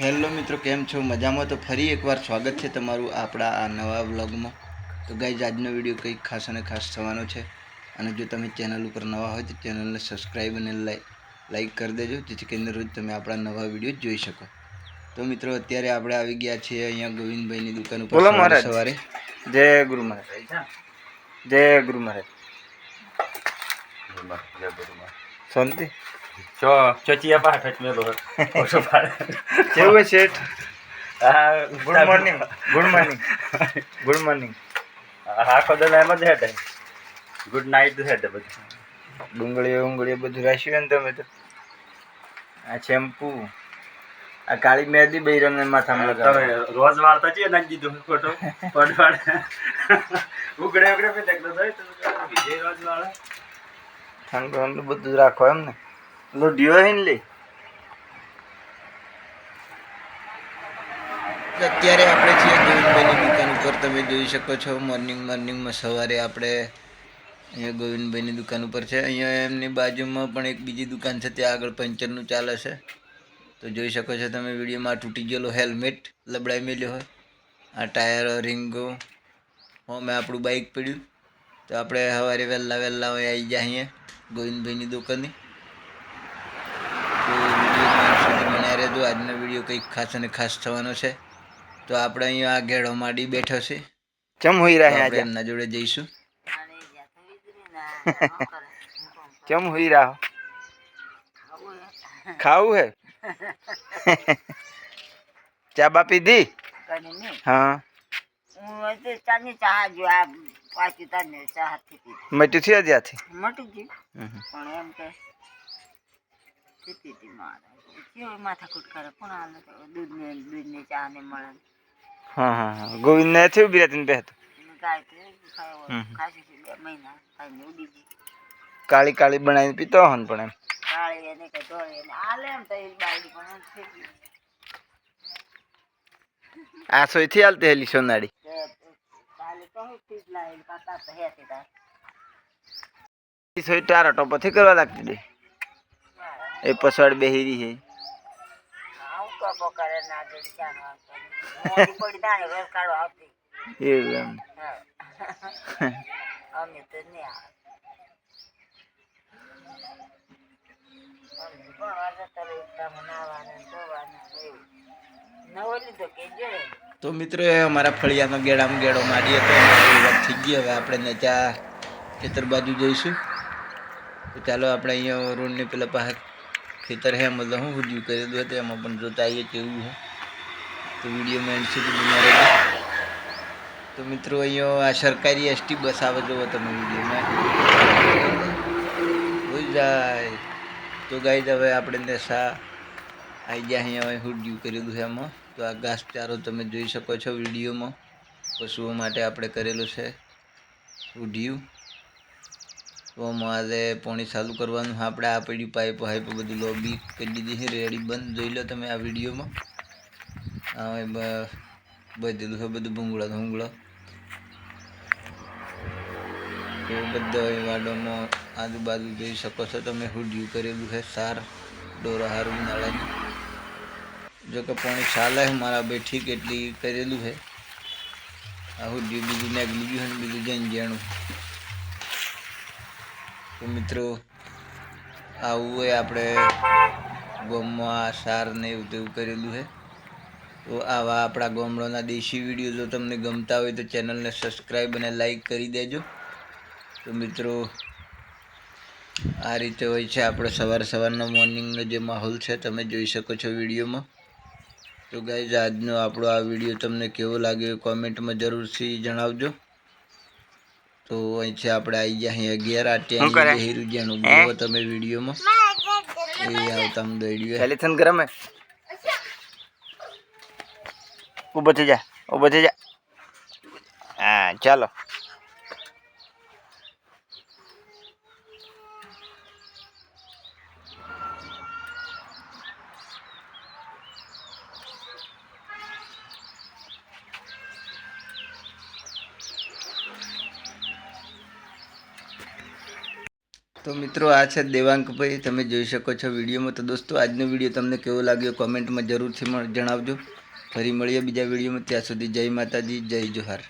Hello મિત્રો કેમ છો? મજામાં? તો ફરી એકવાર સ્વાગત છે તમારું આપણા આ નવા વ્લોગમાં. તો ગાઈઝ આજનો વીડિયો કંઈક ખાસ અને ખાસ થવાનો છે. અને જો તમે ચેનલ ઉપર નવા હોય તો ચેનલને સબસ્ક્રાઈબ અને લાઈક કરી દેજો જેથી કરીને રોજ તમે આપણા નવા વીડિયો જોઈ શકો. તો મિત્રો અત્યારે આપણે આવી ગયા છીએ અહીંયા ગોવિંદભાઈની દુકાન ઉપર બોલો સવારે મહારાજ. સવારે. જય ગુરુ મહારાજ. જય ગુરુ મહારાજ. શાંતિ? પાઠ જ મેલો ઓછો પાડ છે good morning good morning good morning આખો દલ એમ જ હેઠે ગુડ નાઇટ હેઠે બધું ડુંગળીઓ ઉંગળીઓ બધું રાખ્યું ને તમે તો આ શેમ્પુ આ કાળી મહેંદી રંગ માથામાં લગાવો તમે રોજ વાળતા છીએ નાખી દીધું ફોટો પડવાડ ઉગડે ઉગડે પે દેખતો થાય તો બીજે રોજ વાળા ઠંડુ ઠંડુ બધું રાખો એમ ને લોઢિયો હે લે. અત્યારે આપણે છીએ ગોવિંદભાઈની દુકાન ઉપર. તમે જોઈ શકો છો મોર્નિંગ મોર્નિંગમાં સવારે આપણે અહીંયા ગોવિંદભાઈની દુકાન ઉપર છે. અહીંયા એમની બાજુમાં પણ એક બીજી દુકાન છે, ત્યાં આગળ પંચરનું ચાલે છે. તો જોઈ શકો છો તમે વિડીયોમાં તૂટી ગયેલો હેલ્મેટ લબડાઈ મેલ્યો હોય. આ ટાયર, રિંગો. હોમે આપણું બાઇક પડ્યું. તો આપણે સવારે વહેલા વહેલા હોય આવી જાય અહીંયા ગોવિંદભાઈની દુકાને. સુધી આજનો વીડિયો કંઈક ખાસ અને ખાસ થવાનો છે. તો આપણે અહીંયા આ ઘેડો માંડી બેઠો છે. ચમ હોઈ રહ્યા આજે? એમના જોડે જઈશું. ચમ હોઈ રહ્યા ખાવું હે? ચા બા પીધી? હા. ચા જો આ પાછી તને ચા પીધી મટ્યું થયું ત્યાંથી મટી ગયું પણ એમ કે પીતી હતી મારે કેવું માથાકૂટ કરે કોણ હાલે તો દૂધ ને દૂધ ને ચા ને મળે હા હા હા ગોવિંદ ને થયું બિરાતીને બેહતો એને ગાય તો ખાય હમ. ખાસી થી બે મહિના ખાઈને ઉડી ગઈ કાળી કાળી બનાવીને પીતો હો ને પણ એમ કાળી એને કે ધોળી એને હાલે એમ તો એ બાયડી પણ એમ ફેંકી આ સોયથી હાલતી હેલી સોનાડી કે કાલે તો હું ફીટ લાવી કાકા તો હેતી તાર સોય ટારો ટોપો થી કરવા લાગતી દે એ પછાડ બેહી છે. એવું તો મિત્રો અમારા ફળિયાનો ગેડામાં ગેડો મારીએ તો વાત થઈ ગઈ હવે આપણે ત્યાં ખેતર બાજુ જઈશું. ચાલો, આપણે અહીંયા રોડની પેલા પાસે ખેતર હે મતલબ હું હુજ્યું કરેલું હતું, એમાં પણ જોતા આવીએ કેવું છે તો વિડીયોમાં એન્ડ સુધી બના તો મિત્રો, અહીંયા આ સરકારી એસટી બસ આવે જોવો તમે વિડીયોમાં. જાય તો ગાઈ હવે આપણે ને સા આવી ગયા અહીંયા, હવે હુડ્યું કરેલું છે એમાં. તો આ ઘાસચારો તમે જોઈ શકો છો વિડીયોમાં. પશુઓ માટે આપણે કરેલું છે ઉઢિયું તો મારે પાણી ચાલુ કરવાનું આપણે આ પડી પાઇપ હાઈપ બધું લોબી કરી દીધી છે. રેડી બંધ જોઈ લો તમે આ વિડીયોમાં. હવે બધેલું છે, બધું ભૂંગળા ભૂંગળા. તો બધા એ વાડોમાં આજુબાજુ જોઈ શકો છો તમે. હુડ્યું કરેલું છે, સાર, ડોરા હારું, નાળાની. જો કે પાણી ચાલે છે, મારા ભાઈ ઠીક એટલી કરેલું છે. આ હુડ્યું બીજું નાગલી ગયું છે બીજું જૈન જાણું. તો મિત્રો, આવું હોય આપણે ગોમમાં સાર ને એવું તેવું કરેલું છે. તો આવા આપણા ગામડાના દેશી વીડિયો જો તમને ગમતા હોય તો ચેનલને સબસ્ક્રાઈબ અને લાઈક કરી દેજો. તો મિત્રો, આ રીતે હોય છે આપણે સવાર સવારનો મોર્નિંગનો જે માહોલ છે, તમે જોઈ શકો છો વિડીયોમાં. તો ગાઈઝ, આજનો આપણો આ વીડિયો તમને કેવો લાગ્યો કોમેન્ટમાં જરૂરથી જણાવજો. તો અહીંથી આપણે આવી ગયા અહીં અગિયાર શું કરે? આટ્યા હીરુજિયાનું બોલો તમે વિડીયોમાં. એ આવતા હું. દોડ્યું ટેલિફોન ગરમ હે? ઊભો થઈ જા ઊભો થઈ જા. હા ચાલો. તો મિત્રો, આ છે દેવાંકભાઈ તમે જોઈ શકો છો વિડીયોમાં. તો દોસ્તો, આજનો વીડિયો તમને કેવો લાગ્યો કોમેન્ટમાં જરૂરથી જણાવજો. ફરી મળીએ બીજા વિડીયોમાં. ત્યાં સુધી જય માતાજી, જય જોહાર.